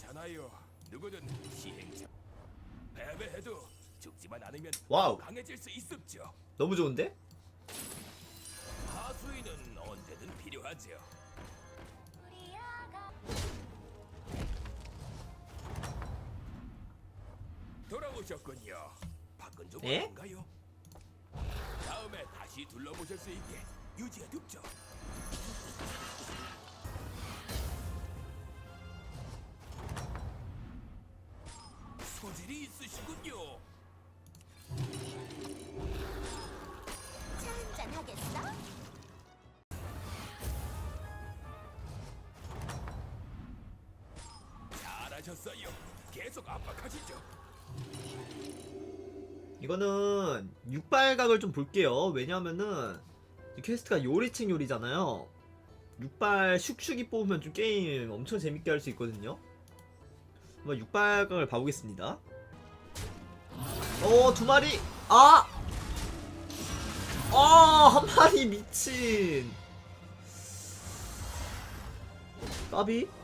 괜찮아요. 누구든 시행착. 패배해도 죽지만 않으면 와우. 강해질 수 있습죠. 너무 좋은데? 하수인은 언제든 필요하죠. 돌아오셨군요. 밖은 좀 예? 어떤가요? 다음에 다시 둘러보실 수 있게 유지해 둡죠. 잘하셨어요. 계속 압박하시죠. 이거는 육발각을 좀 볼게요. 왜냐하면은 이 퀘스트가 요리책 요리잖아요. 육발 슉슉이 뽑으면 좀 게임 엄청 재밌게 할 수 있거든요. 한번 육발각을 봐보겠습니다. 어, 두 마리! 아! 아, 한 마리 미친! 까비?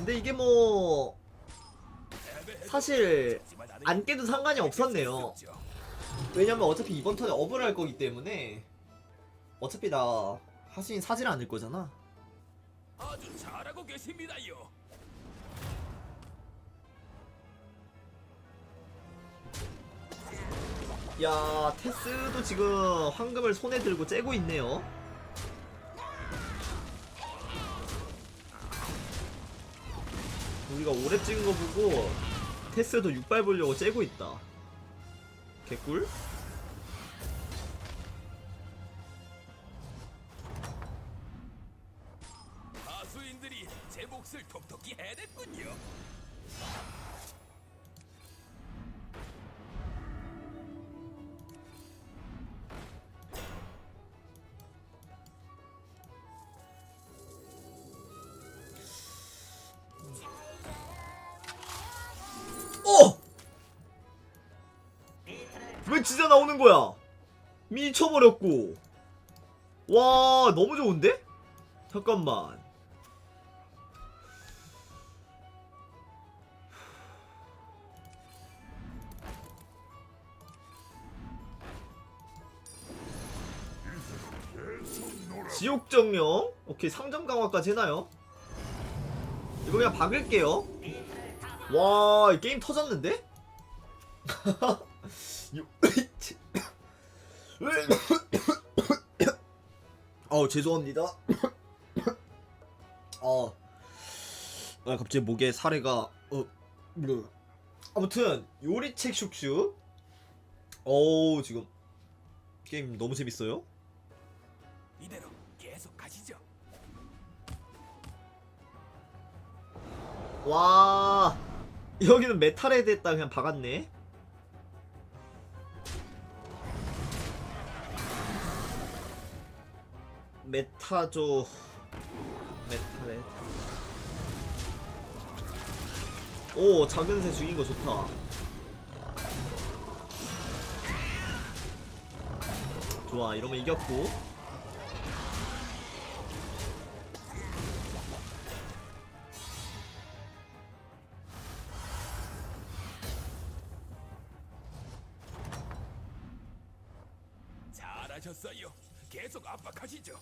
근데 이게 뭐, 사실, 안 깨도 상관이 없었네요. 왜냐면 어차피 이번 턴에 업을 할 거기 때문에 어차피 나 하신 사질 않을 거잖아. 아주 잘하고 계십니다요. 야 테스도 지금 황금을 손에 들고 째고 있네요. 우리가 오래 찍은 거 보고 테스도 육발 보려고 째고 있다. 개꿀? 하수인들이 제 몫을 톡톡히 해냈군요. 어! 왜 진짜 나오는 거야? 미쳐버렸고. 와, 너무 좋은데? 잠깐만. 지옥 정령. 오케이, 상점 강화까지 해놔요. 이거 그냥 박을게요. 와, 이 게임 터졌는데? 요- 어, 죄송합니다. 어, 아, 갑자기 목에 사례가 어, 뭐. 아무튼 요리책 슉슉. 오, 지금 게임 너무 재밌어요. 이대로 계속 가시죠. 와, 여기는 메탈에 됐다 그냥 박았네. 메타조. 메탈에. 오 작은 새 죽인 거 좋다. 좋아 이러면 이겼고 잘하셨어요. 계속 압박하시죠.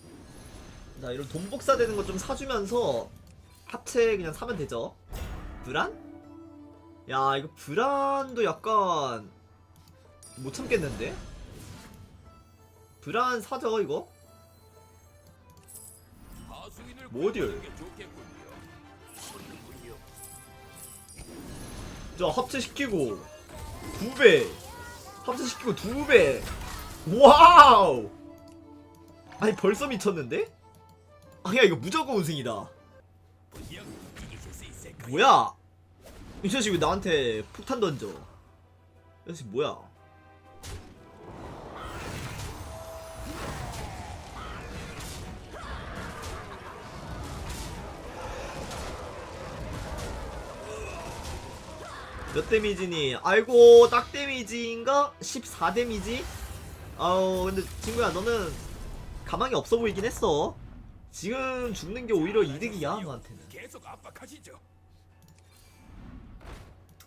나 이런 돈 복사 되는 거 좀 사주면서 합체 그냥 사면 되죠. 브란? 야 이거 브란도 약간 못 참겠는데? 브란 사죠 이거? 그렇군요. 자 합체시키고 두배 합체시키고 두배 와우 아니 벌써 미쳤는데? 아야 이거 무조건 우승이다. 뭐야 이 자식 왜 나한테 폭탄 던져 이 자식 뭐야 몇 데미지니? 아이고 딱 데미지인가? 14 데미지? 아우 근데 친구야 너는 가망이 없어 보이긴 했어 지금 죽는 게 오히려 이득이야 너한테는 계속 압박하시죠.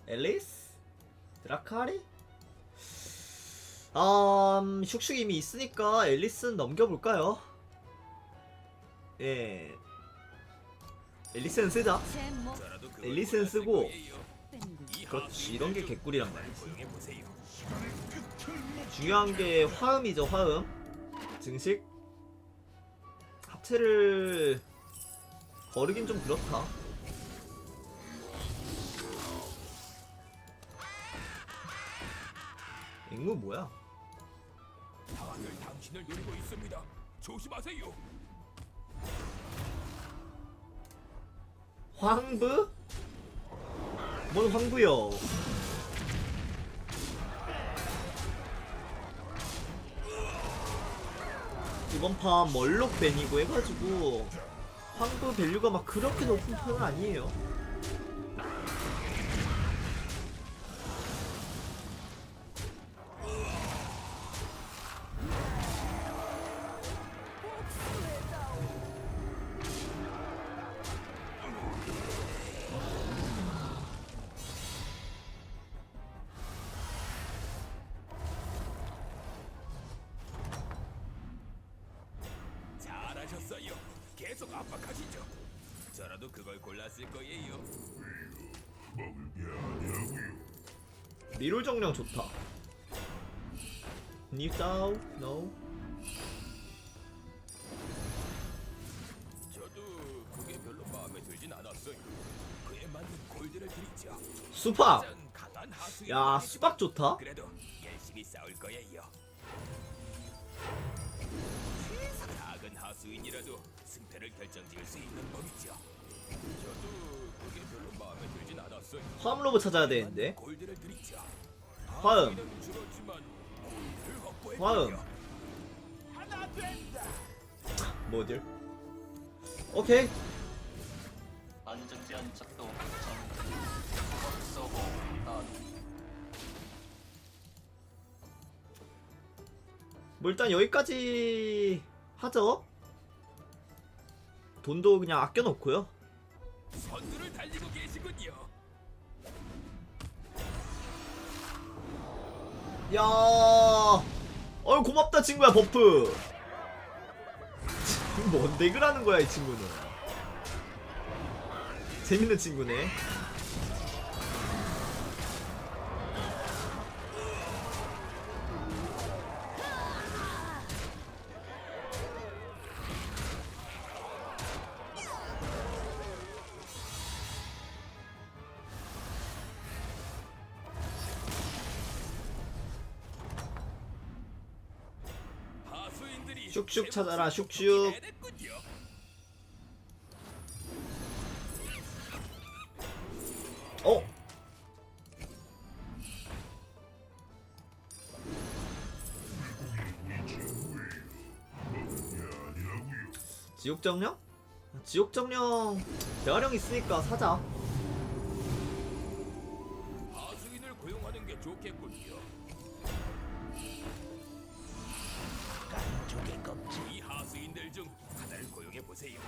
앨리스? 드라카리? 음, 슉슉 이미 있으니까 앨리스는 넘겨볼까요? 예. 앨리스는 쓰자. 앨리스는 쓰고. 그렇지, 이런 게 개꿀이란 보세요. 중요한 게 화음이죠, 화음. 증식. 합체를 거르긴 좀 그렇다. 앵무 뭐야? 다들 당신을 노리고 있습니다. 조심하세요. 황부? 뭔 황부요? 이번 판 멀록 벤이고 해가지고 황부 밸류가 막 그렇게 높은 편은 아니에요. 잘하셨어요. 계속 압박하시죠. 저라도 그걸 골랐을 거예요. 리롤 정령 좋다. 니다우 노. 저도 그게 별로 마음에 들진 않았어요. 그에 맞는 골드를 드리죠. 수박. 가장 강한 하수인 야 수박 좋다. 그래도 수인이라도 승패를 결정지을 수 있는 법이죠. 저도 그게 별로 마음에 들진 않았어요. 화음 로봇 찾아야 되는데. 골드를 드리죠. 화음. 하수인은 줄었지만 골드를 확보했군요. 화음. 뭐들? 오케이. 안전제한 작동 전 쏘고 난뭐 일단 여기까지 하죠. 돈도 그냥 아껴놓고요. 선두를 달리고 계시군요. 야, 어이 고맙다 친구야 버프. 뭔 덱을 하는 거야 이 친구는. 재밌는 친구네. 제 찾아라, 슉슉. 어? 지옥 정령? 지옥 정령 대화령 있으니까 사자. 하수인을 고용하는 게 좋겠군요. 중 하나를 고용해 보세요.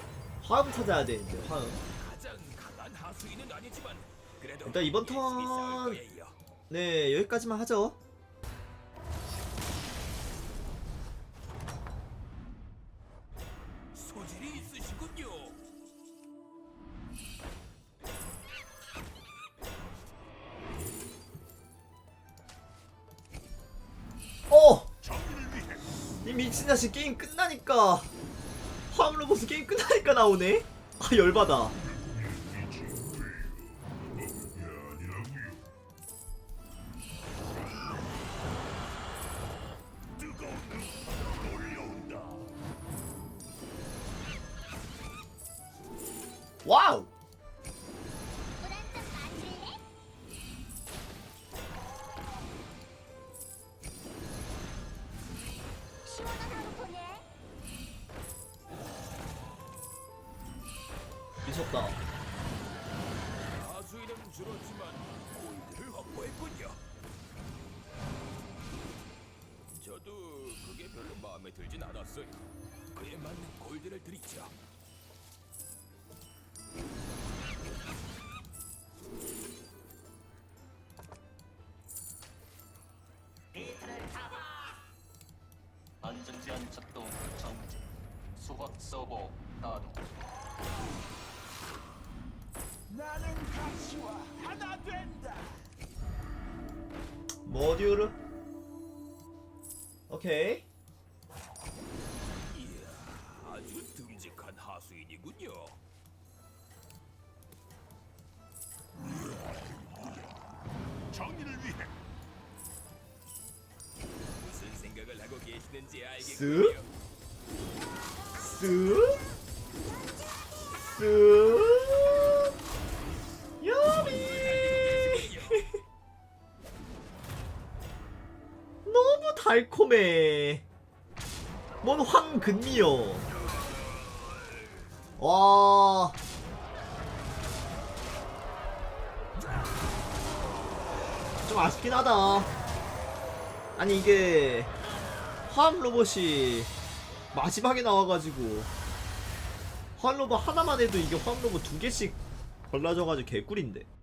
화음 찾아야 되는데 화음. 가장 강한 하수인은 아니지만 그래도 일단 이번 열심히 턴- 싸울 거예요. 네 여기까지만 하죠. 소질이 있으시군요. 어! 이 미친 자식 게임 끝나니까 화음 로봇 게임 끝나니까 나오네. 아 열받아. 마음에 들진 않았어요. 그에 맞는 골드를 드리죠. 이들을 잡아! 안전지한 작동 정지 수학 서버 나도 나는 가시와 하나 된다. 모듈 오케이 하수인이군요. 정의를 위해 무슨 생각을 하고 계시는지 쓱? 알겠군요. 쓱쓱 야미 너무 달콤해 뭔 황금이요 와. 좀 아쉽긴 하다. 아니 이게 화암 로봇이 마지막에 나와가지고 화암 로봇 하나만 해도 이게 화암 로봇 두 개씩 걸라져가지고 개꿀인데